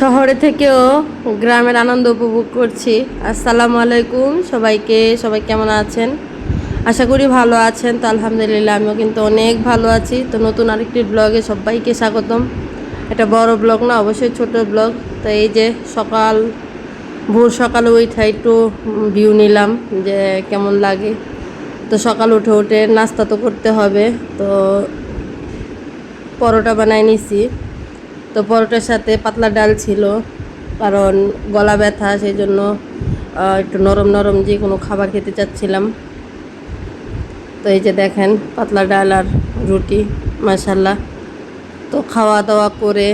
শহরে থেকেও গ্রামের আনন্দ উপভোগ করছি। আসসালামু আলাইকুম সবাইকে, সবাই কেমন আছেন? আশা করি ভালো আছেন, তো আলহামদুলিল্লাহ আমিও কিন্তু অনেক ভালো আছি। তো নতুন আরেকটি ব্লগে সবাইকে স্বাগতম। এটা বড় ব্লগ না, অবশ্যই ছোট ব্লগ। তো এই যে সকাল, ভোর সকালে উঠে একটু ভিউ নিলাম যে কেমন লাগে। তো সকাল উঠে উঠে নাস্তা তো করতে হবে, তো পরোটা বানাই নিছি। তো পরোটার সাথে পাতলা ডাল ছিল, কারণ গলা ব্যথা সেই জন্য একটু নরম নরম যে কোনো খাবার খেতে চাচ্ছিলাম। তো এই যে দেখেন, পাতলা ডাল আর রুটি মাসাল্লাহ তো খাওয়া দাওয়া করে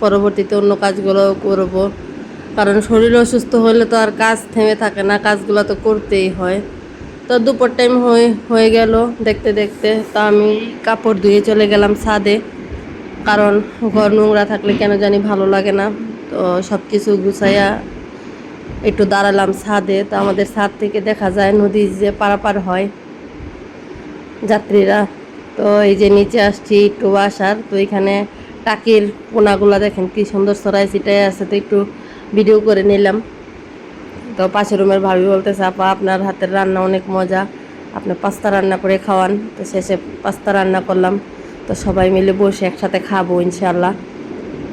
পরবর্তীতে অন্য কাজগুলো করব, কারণ শরীর অসুস্থ হলে তো আর কাজ থেমে থাকে না, কাজগুলো তো করতেই হয়। তো দুপুর টাইম হয়ে হয়ে গেল দেখতে দেখতে, তা আমি কাপড় ধুয়ে চলে গেলাম ছাদে। কারণ ঘর নোংরা থাকলে কেন জানি ভালো লাগে না। তো সব কিছু গুছাইয়া একটু দাঁড়ালাম ছাদে। তো আমাদের ছাদ থেকে দেখা যায় নদী যে পারাপার হয় যাত্রীরা। তো এই যে নিচে আসছি একটু আসার তো এখানে টাকির পোনাগুলা দেখেন কি সুন্দর সরাই ছিটাই আছে। তো একটু ভিডিও করে নিলাম। তো পাশের রুমের ভাবি বলতেছে, আপা, আপনার হাতের রান্না অনেক মজা। আপনি পাস্তা রান্না করে খাওয়ান। তো শেষে পাস্তা রান্না করলাম। তো সবাই মিলে বসে একসাথে খাব ইনশাল্লাহ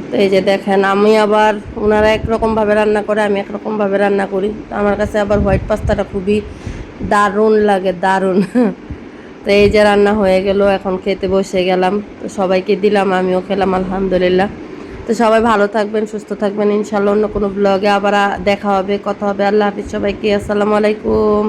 তো এই যে দেখেন, আমি আবার ওনারা একরকমভাবে রান্না করে, আমি একরকমভাবে রান্না করি। তো আমার কাছে আবার হোয়াইট পাস্তাটা খুবই দারুণ লাগে, দারুণ। তো এই যে রান্না হয়ে গেল, এখন খেতে বসে গেলাম। তো সবাইকে দিলাম, আমিও খেলাম, আলহামদুলিল্লাহ। তো সবাই ভালো থাকবেন, সুস্থ থাকবেন ইনশাল্লাহ অন্য কোনো ব্লগে আবার দেখা হবে, কথা হবে। আল্লাহ হাফিজ সবাইকে, আসসালামু আলাইকুম।